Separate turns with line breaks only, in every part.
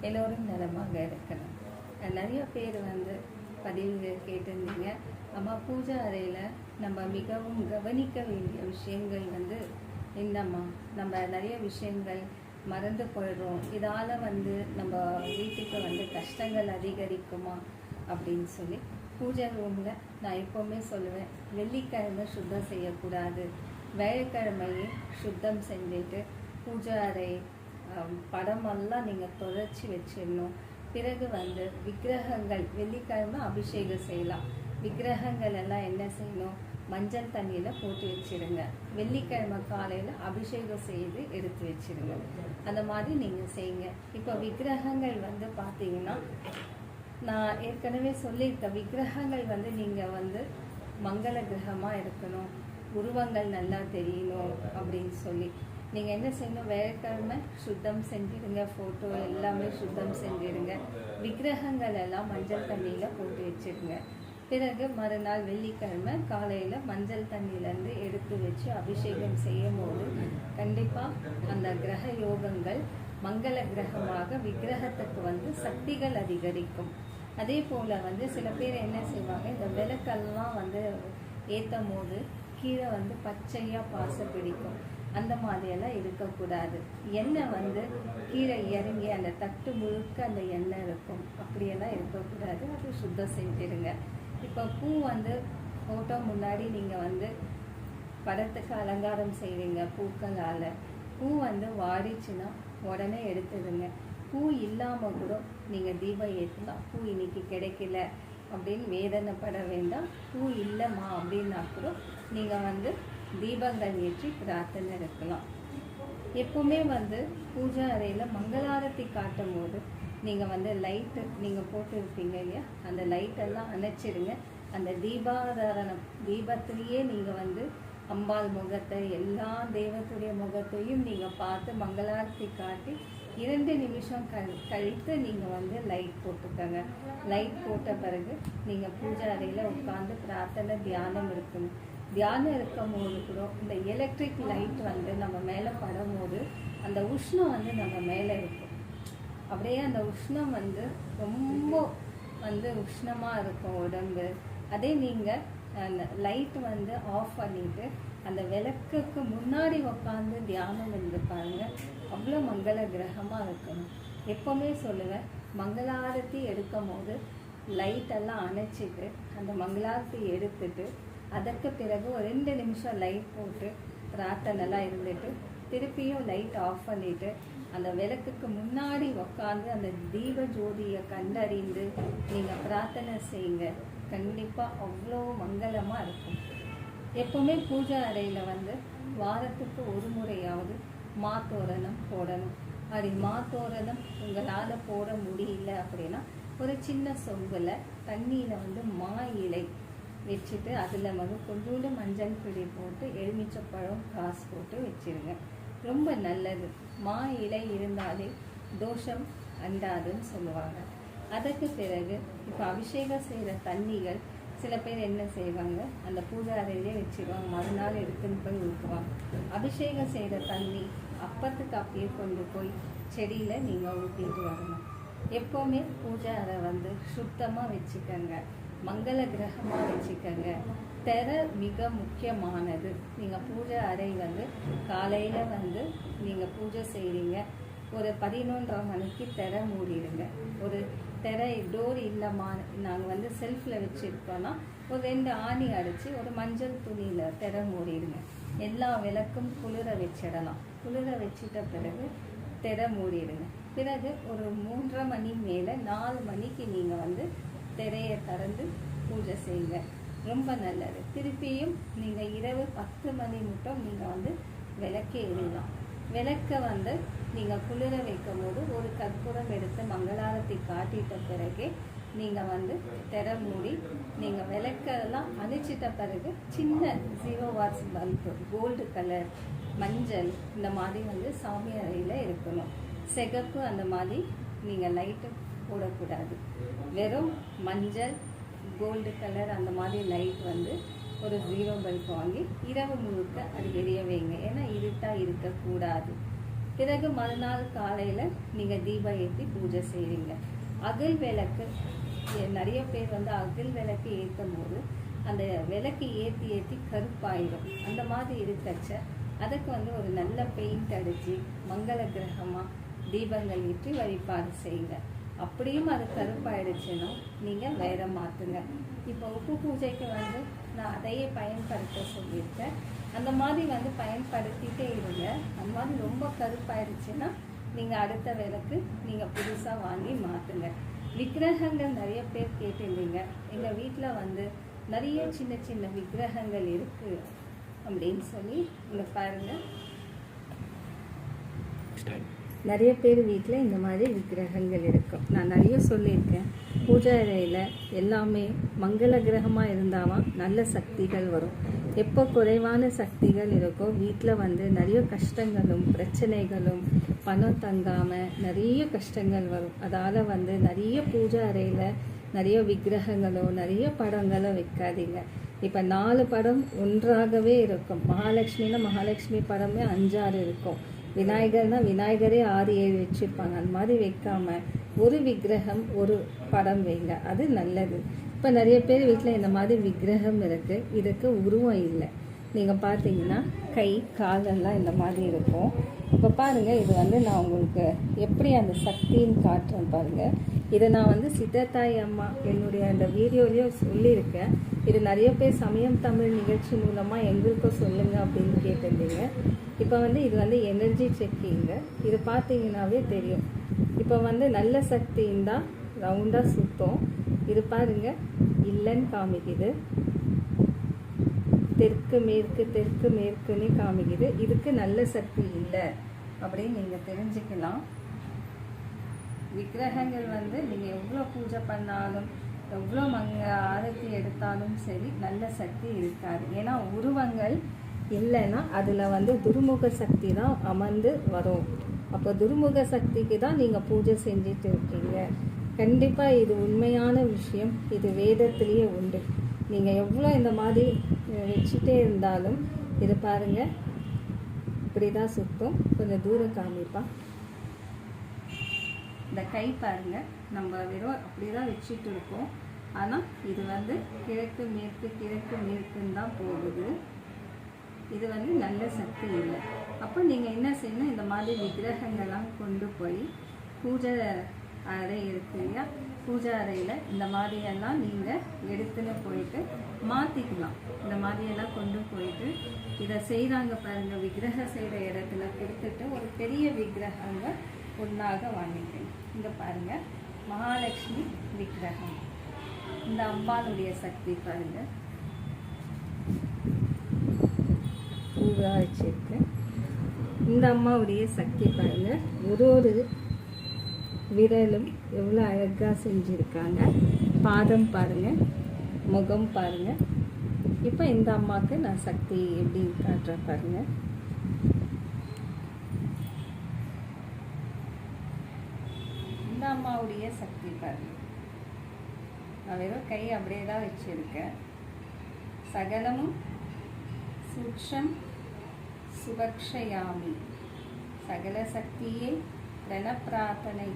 எல்லோரும் நலமாக இருக்கணும். நிறைய பேர் வந்து பதிவு கேட்டிருந்தீங்க. அம்மா பூஜா அறையில் நம்ம மிகவும் கவனிக்க வேண்டிய விஷயங்கள் வந்து என்னம்மா? நம்ம நிறைய விஷயங்கள் மறந்து போயிடுறோம். இதால் வந்து நம்ம வீட்டுக்கு வந்து கஷ்டங்கள் அதிகரிக்குமா? அப்படின்னு சொல்லி பூஜை ரூமில் நான் எப்போவுமே சொல்லுவேன் வெள்ளிக்கிழமை சுத்தம் செய்யக்கூடாது. வியாழக்கிழமையே சுத்தம் செஞ்சுட்டு பூஜை அறை படமெல்லாம் நீங்கள் தொடச்சி வச்சிடணும். பிறகு வந்து விக்கிரகங்கள் வெள்ளிக்கிழமை அபிஷேகம் செய்யலாம். விக்கிரகங்கள் எல்லாம் என்ன செய்யணும்? மஞ்சள் தண்ணியில் போட்டு வச்சிருங்க. வெள்ளிக்கிழமை காலையில் அபிஷேகம் செய்து எடுத்து வச்சிடுங்க அந்த மாதிரி நீங்கள் செய்யுங்க. இப்போ விக்கிரகங்கள் வந்து பார்த்தீங்கன்னா நான் ஏற்கனவே சொல்லியிருக்கேன் விக்கிரகங்கள் வந்து நீங்கள் வந்து மங்கள கிரகமாக இருக்கணும். உருவங்கள் நல்லா தெரியணும் அப்படின்னு சொல்லி. நீங்கள் என்ன செய்யணும் வேலைக்கிழமை சுத்தம் செஞ்சிடுங்க ஃபோட்டோ எல்லாமே சுத்தம் செஞ்சிடுங்க. விக்கிரகங்கள் எல்லாம் மஞ்சள் தண்ணியில் போட்டு வச்சிடுங்க. பிறகு மறுநாள் வெள்ளிக்கிழமை காலையில் மஞ்சள் தண்ணியிலேருந்து எடுத்து வச்சு அபிஷேகம் செய்யும் போது கண்டிப்பாக அந்த கிரக யோகங்கள் மங்கள கிரகமாக விக்கிரகத்துக்கு வந்து சக்திகள் அதிகரிக்கும். அதே போல் வந்து சில பேர் என்ன செய்வாங்க இந்த விளக்கெல்லாம் வந்து ஏற்றும் போது கீழே வந்து பச்சையாக பாச பிடிக்கும். அந்த மாதிரியெல்லாம் இருக்கக்கூடாது. எண்ணெய் வந்து கீழே இறங்கி அந்த தட்டு முழுக்க அந்த எண்ணெய் இருக்கும். அப்படியெல்லாம் இருக்கக்கூடாது. அது சுத்தம் செஞ்சிருங்க இப்போ பூ வந்து ஃபோட்டோ முன்னாடி நீங்கள் வந்து படத்துக்கு அலங்காரம் செய்வீங்க பூக்களால். பூ வந்து வாடிச்சுன்னா உடனே எடுத்துடுங்க. பூ இல்லாமல் கூட நீங்கள் தீபம் ஏற்றலாம் பூ இன்னைக்கு கிடைக்கல அப்படின்னு வேதனைப்பட வேண்டாம். பூ இல்லைம்மா அப்படின்னா கூட நீங்கள் வந்து தீபங்கள் ஏற்றி பிரார்த்தனை இருக்கலாம். எப்பவுமே வந்து பூஜை அறையில் மங்களாரத்தி காட்டும் போது நீங்கள் வந்து லைட்டு நீங்கள் போட்டுருப்பீங்க இல்லையா? அந்த லைட்டெல்லாம் அணைச்சிடுங்க அந்த தீபாதாரணம் தீபத்திலேயே நீங்கள் வந்து அம்பாள் முகத்தை எல்லா தெய்வத்துடைய முகத்தையும் நீங்கள் பார்த்து மங்களாரத்தி காட்டி இரண்டு நிமிஷம் கழி கழித்து நீங்கள் வந்து லைட் போட்டுக்கோங்க. லைட் போட்ட பிறகு நீங்கள் பூஜை அறையில் உட்காந்து பிரார்த்தனை தியானம் இருக்கணும். தியானம் இருக்கும் போது கூட இந்த எலக்ட்ரிக் லைட் வந்து நம்ம மேலே படும்போது அந்த உஷ்ணம் வந்து நம்ம மேலே இருக்கும். அப்படியே அந்த உஷ்ணம் வந்து ரொம்ப வந்து உஷ்ணமாக இருக்கும் உடம்பு. அதே நீங்கள் அந்த லைட் வந்து ஆஃப் பண்ணிட்டு அந்த விளக்குக்கு முன்னாடி உட்காந்து தியானம் இருந்து பாருங்கள் அவ்வளோ மங்கள கிரகமாக இருக்கணும். எப்போவுமே சொல்லுவேன் மங்களாரத்தி எடுக்கும் போது லைட்டெல்லாம் அணைச்சிட்டு அந்த மங்களாரத்தி எடுத்துட்டு அதற்கு பிறகு ஒரு ரெண்டு நிமிஷம் லைட் போட்டு பிரார்த்தனைலாம் இருந்துட்டு திருப்பியும் லைட் ஆஃப் பண்ணிட்டு அந்த விளக்குக்கு முன்னாடி உக்காந்து அந்த தீப ஜோதியை கண்டறிந்து நீங்கள் பிரார்த்தனை செய்யுங்க. கண்டிப்பாக அவ்வளோ மங்களமாக இருக்கும். எப்பவுமே பூஜை அறையில் வந்து வாரத்துக்கு ஒரு முறையாவது மாத்தோரணம் போடணும். அப்படி மாத்தோரணம் உங்களால் போட முடியல அப்படின்னா ஒரு சின்ன சொம்பில் தண்ணியில் வந்து மா இலை வச்சுட்டு அதில் வந்து கொஞ்சோண்டு மஞ்சள் பிடி போட்டு எலுமிச்சப்பழம் காசு போட்டு வச்சிருங்க. ரொம்ப நல்லது. மா இலை இருந்தாலே தோஷம் அண்டாதுன்னு சொல்லுவாங்க. அதற்கு பிறகு இப்போ அபிஷேகம் செய்கிற தண்ணிகள் சில பேர் என்ன செய்வாங்க? அந்த பூஜை அறையிலே வச்சுருவாங்க. மறுநாள் எடுத்துன்னு போய் ஊற்றுவாங்க அபிஷேகம் செய்கிற தண்ணி அப்பத்துக்கு அப்படியே கொண்டு போய் செடியில் நீங்கள் ஊற்றிட்டு வரணும். எப்போவுமே பூஜை அறை வந்து சுத்தமாக வச்சுக்கோங்க. மங்கள கிரகமாக வச்சுக்கோங்க. திற மிக முக்கியமானது. நீங்கள் பூஜை அறை வந்து காலையில் வந்து நீங்கள் பூஜை செய்கிறீங்க ஒரு பதினொன்றரை மணிக்கு திற மூடிடுங்க. ஒரு திரை டோர் இல்லைம்மா நாங்கள் வந்து செல்ஃபில் வச்சுருக்கோன்னா ஒரு ரெண்டு ஆணி அடித்து ஒரு மஞ்சள் துணியில் திற மூடிடுங்க. எல்லா விளக்கும் குளிர வச்சிடலாம். குளிர வச்சிட்ட பிறகு திற மூடிடுங்க. பிறகு ஒரு மூன்றரை மணி மேலே நாலு மணிக்கு நீங்கள் வந்து திரையை திறந்து பூஜை செய்யுங்க. ரொம்ப நல்லது. திருப்பியும் நீங்கள் இரவு பத்து மணி மட்டும் நீங்கள் வந்து விளக்கே எரியலாம். விளக்க வந்து நீங்கள் குளிர வைக்கும் போது ஒரு கற்பூரம் எடுத்து மங்களாரத்தை காட்டிட்ட பிறகு நீங்கள் வந்து திற மூடி நீங்கள் விளக்கெல்லாம் அணிச்சிட்ட பிறகு சின்ன zero watts bulb gold colour மஞ்சள் இந்த மாதிரி வந்து சாமி அறையில் இருக்கணும். சிகப்பு அந்த மாதிரி நீங்கள் லைட்டு போடக்கூடாது. வெறும் மஞ்சள் கோல்டு கலர் அந்த மாதிரி லைட் வந்து ஒரு ஜீரோ பல்ப் வாங்கி இரவு முழுக்க அது எரிய வைங்க. ஏன்னா இருட்டாக இருக்கக்கூடாது. பிறகு மறுநாள் காலையில் நீங்கள் தீபம் ஏற்றி பூஜை செய்வீங்க. அகல் விளக்கு நிறைய பேர் வந்து அகல் விளக்கு ஏற்றும் போது அந்த விளக்கு ஏற்றி ஏற்றி கருப்பாயிடும் அந்த மாதிரி இருக்கச்ச அதுக்கு வந்து ஒரு நல்ல பெயிண்ட் அடித்து மங்கள கிரகமாக தீபங்கள் ஏற்றி வழிபாடு செய்யுங்க அப்படியும் அது கருப்பாயிடுச்சுன்னா நீங்கள் வேற மாற்றுங்க இப்போ உப்பு பூஜைக்கு வந்து நான் அதையே பயன்படுத்த சொல்லியிருக்கேன். அந்த மாதிரி வந்து பயன்படுத்திகிட்டே இருங்க. அந்த மாதிரி ரொம்ப கருப்பாயிடுச்சுன்னா நீங்கள் அடுத்த விளக்கு நீங்கள் புதுசாக வாங்கி மாற்றுங்க விக்கிரகங்கள் நிறைய பேர் கேட்டிருந்தீங்க. எங்கள் வீட்டில் வந்து நிறைய சின்ன சின்ன விக்கிரகங்கள் இருக்குது அப்படின்னு சொல்லி இங்கே பாருங்கள் நிறைய பேர் வீட்டில் இந்த மாதிரி விக்கிரகங்கள் இருக்கும். நான் நிறைய சொல்லியிருக்கேன். பூஜை அறையில் எல்லாமே மங்கள கிரகமாக இருந்தாலும் நல்ல சக்திகள் வரும். எப்போ குறைவான சக்திகள் இருக்கோ வீட்டில் வந்து நிறைய கஷ்டங்களும் பிரச்சனைகளும் பணம் தங்காமல் நிறைய கஷ்டங்கள் வரும். அதால் வந்து நிறைய பூஜை அறையில் நிறைய விக்கிரகங்களோ நிறைய படங்களோ வைக்காதீங்க. இப்போ நாலு படம் ஒன்றாகவே இருக்கும். மகாலட்சுமினா மகாலட்சுமி படமே அஞ்சாறு இருக்கும். விநாயகர்னா விநாயகரே ஆறு ஏழு வச்சுருப்பாங்க. அந்த மாதிரி வைக்காம ஒரு விக்கிரகம் ஒரு படம் வைங்க. அது நல்லது. இப்போ நிறைய பேர் வீட்டில் இந்த மாதிரி விக்கிரகம் இருக்குது இதுக்கு உருவம் இல்லை. நீங்கள் பார்த்தீங்கன்னா கை காலெல்லாம் இந்த மாதிரி இருக்கும். இப்போ பாருங்கள் இது வந்து நான் உங்களுக்கு எப்படி அந்த சக்தின்னு காட்டுறேன் பாருங்கள் இதை நான் வந்து சித்தத்தாய் அம்மா என்னுடைய அந்த வீடியோலேயே சொல்லியிருக்கேன். இது நிறைய பேர் சமயம் தமிழ் நிகழ்ச்சி மூலமாக எங்களுக்கும் சொல்லுங்கள் அப்படின்னு கேட்டிருந்தீங்க. இப்போ வந்து இது வந்து எனர்ஜி செக்கிங்க இது பார்த்தீங்கன்னாவே தெரியும். இப்போ வந்து நல்ல சக்தி இருந்தால் ரவுண்டாக சுத்தம். இது பாருங்கள் இல்லைன்னு காமிக்குது. தெற்கு மேற்கு தெற்கு மேற்குன்னு காமிக்குது. இதுக்கு நல்ல சக்தி இல்லை. அப்படின்னு நீங்கள் தெரிஞ்சுக்கலாம். விக்கிரகங்கள் வந்து நீங்கள் எவ்வளோ பூஜை பண்ணாலும் எவ்வளோ மங்க ஆரத்தி எடுத்தாலும் சரி நல்ல சக்தி இருக்காது. ஏன்னா உருவங்கள் இல்லைன்னா அதில் வந்து துருமுக சக்தி தான் அமர்ந்து வரும். அப்போ துருமுக சக்திக்கு தான் நீங்கள் பூஜை செஞ்சுட்டு இருக்கீங்க. கண்டிப்பாக இது உண்மையான விஷயம். இது வேதத்திலேயே உண்டு. நீங்கள் எவ்வளோ இந்த மாதிரி வச்சுட்டே இருந்தாலும் இது பாருங்கள் இப்படி தான் சுத்தம். கொஞ்சம் தூரம் காமிப்பா. இந்த கை பாருங்கள் நம்ம வெறும் அப்படி தான் வச்சுட்டு இருக்கோம். ஆனால் இது வந்து கிழக்கு மேற்கு கிழக்கு மேற்குன்னு தான் போகுது. இது வந்து நல்ல சக்தி இல்லை. அப்போ நீங்கள் என்ன செய்யணும்? இந்த மாதிரி விக்கிரகங்கள்லாம் கொண்டு போய் பூஜை அறை இருக்கு இல்லையா? பூஜா அறையில் இந்த மாதிரியெல்லாம் நீங்கள் எடுத்துன்னு போயிட்டு மாற்றிக்கலாம் இந்த மாதிரியெல்லாம் கொண்டு போயிட்டு இதை செய்கிறாங்க பாருங்கள் விக்கிரகம் செய்கிற இடத்துல கொடுத்துட்டு ஒரு பெரிய விக்கிரகங்க ஒன்றாக வாங்கிக்கணும். இங்கே பாருங்கள் மகாலட்சுமி விக்கிரகம். இந்த அம்பாளுடைய சக்தி பாருங்கள் பூவா வச்சிருக்கு இந்த அம்மாவுடைய சக்தி பாருங்க. ஒரு ஒரு விரலும் எவ்வளோ அழகாக செஞ்சுருக்காங்க. பாதம் பாருங்கள் முகம் பாருங்கள் இப்போ இந்த அம்மாவுக்கு நான் சக்தி எப்படி காட்டுறேன் பாருங்கள் இந்த அம்மாவுடைய சக்தி பாருங்கள் நான் வெறும் கை அப்படியே தான் வச்சுருக்கேன். சகலமும் சூக்ஷம் சுபக்ஷயாமி. சகல சக்தியே பிரணப்பிரார்த்தனை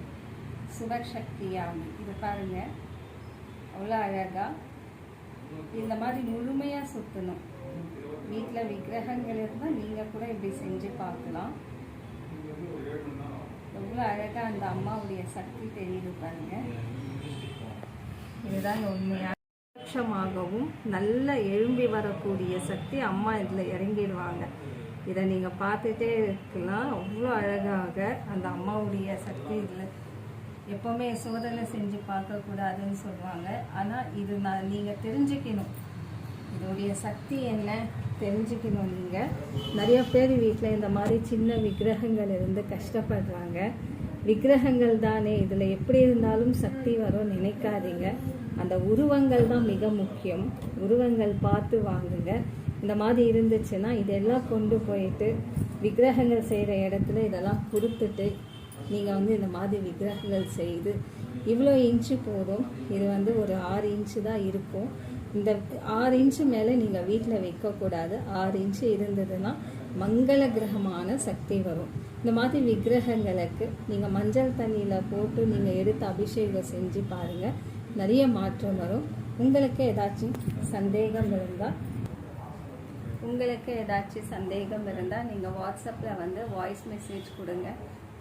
சுபசக்தியாமி இது பாருங்க. அவ்வளோ அழகா. இந்த மாதிரி முழுமையாக சுற்றணும் வீட்டில் விக்கிரகங்கள் இருந்தால் நீங்கள் கூட இப்படி செஞ்சு பார்க்கலாம். எவ்வளோ அழகாக அந்த அம்மாவுடைய சக்தி தெரியுது பாருங்க. இதுதான் உண்மையாக பட்சமாகவும் நல்ல எழும்பி வரக்கூடிய சக்தி அம்மா இதில் இறங்கிடுவாங்க. இதை நீங்கள் பார்த்துட்டே இருக்கலாம். அவ்வளோ அழகாக அந்த அம்மாவுடைய சக்தி இதில் எப்போவுமே சோதனை செஞ்சு பார்க்கக்கூடாதுன்னு சொல்லுவாங்க. ஆனால் இது நான் நீங்கள் தெரிஞ்சுக்கணும். இதோடைய சக்தி என்ன? தெரிஞ்சுக்கணும் நீங்கள் நிறைய பேர் வீட்டில் இந்த மாதிரி சின்ன விக்கிரகங்கள் இருந்து கஷ்டப்படுறாங்க. விக்கிரகங்கள் தானே. இதில் எப்படி இருந்தாலும் சக்தி வரும் நினைக்காதீங்க. அந்த உருவங்கள் தான் மிக முக்கியம். உருவங்கள் பார்த்து வாங்குங்க. இந்த மாதிரி இருந்துச்சுன்னா இதெல்லாம் கொண்டு போயிட்டு விக்கிரகங்கள் செய்கிற இடத்துல இதெல்லாம் கொடுத்துட்டு நீங்கள் வந்து இந்த மாதிரி விக்கிரகங்கள் செய்து இவ்வளோ இன்ச்சு போதும். இது வந்து ஒரு ஆறு இன்ச்சு தான் இருக்கும். இந்த ஆறு இன்ச்சு மேலே நீங்கள் வீட்டில் வைக்கக்கூடாது. ஆறு இன்ச்சு இருந்ததுன்னா மங்கள கிரகமான சக்தி வரும். இந்த மாதிரி விக்கிரகங்களுக்கு நீங்கள் மஞ்சள் தண்ணியில் போட்டு நீங்கள் எடுத்து அபிஷேகம் செஞ்சு பாருங்கள் நிறைய மாற்றம் வரும். உங்களுக்கு ஏதாச்சும் சந்தேகம் இருந்தால் உங்களுக்கு ஏதாச்சும் சந்தேகம் இருந்தால் நீங்கள் வாட்ஸ்அப்பில் வந்து வாய்ஸ் மெசேஜ் கொடுங்க.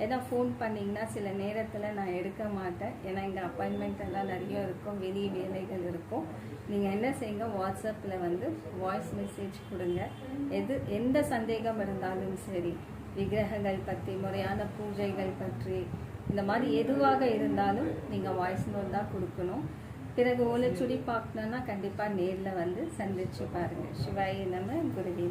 ஏன்னா ஃபோன் பண்ணிங்கன்னா சில நேரத்தில் நான் எடுக்க மாட்டேன். ஏன்னா இங்கே அப்பாயின்மெண்ட் எல்லாம் நிறைய இருக்கும் வெளி வேலைகள் இருக்கும். நீங்கள் என்ன செய்யுங்க வாட்ஸ்அப்பில் வந்து வாய்ஸ் மெசேஜ் கொடுங்க. எது எந்த சந்தேகம் இருந்தாலும் சரி விக்கிரகங்கள் பற்றி முறையான பூஜைகள் பற்றி இந்த மாதிரி எதுவாக இருந்தாலும் நீங்கள் வாய்ஸ் நோட் தான் கொடுக்கணும். பிறகு ஓலைச்சுடி பார்க்கணுன்னா கண்டிப்பாக நேரில் வந்து சந்திச்சு பாருங்கள் சிவாயி நம்ம குருவி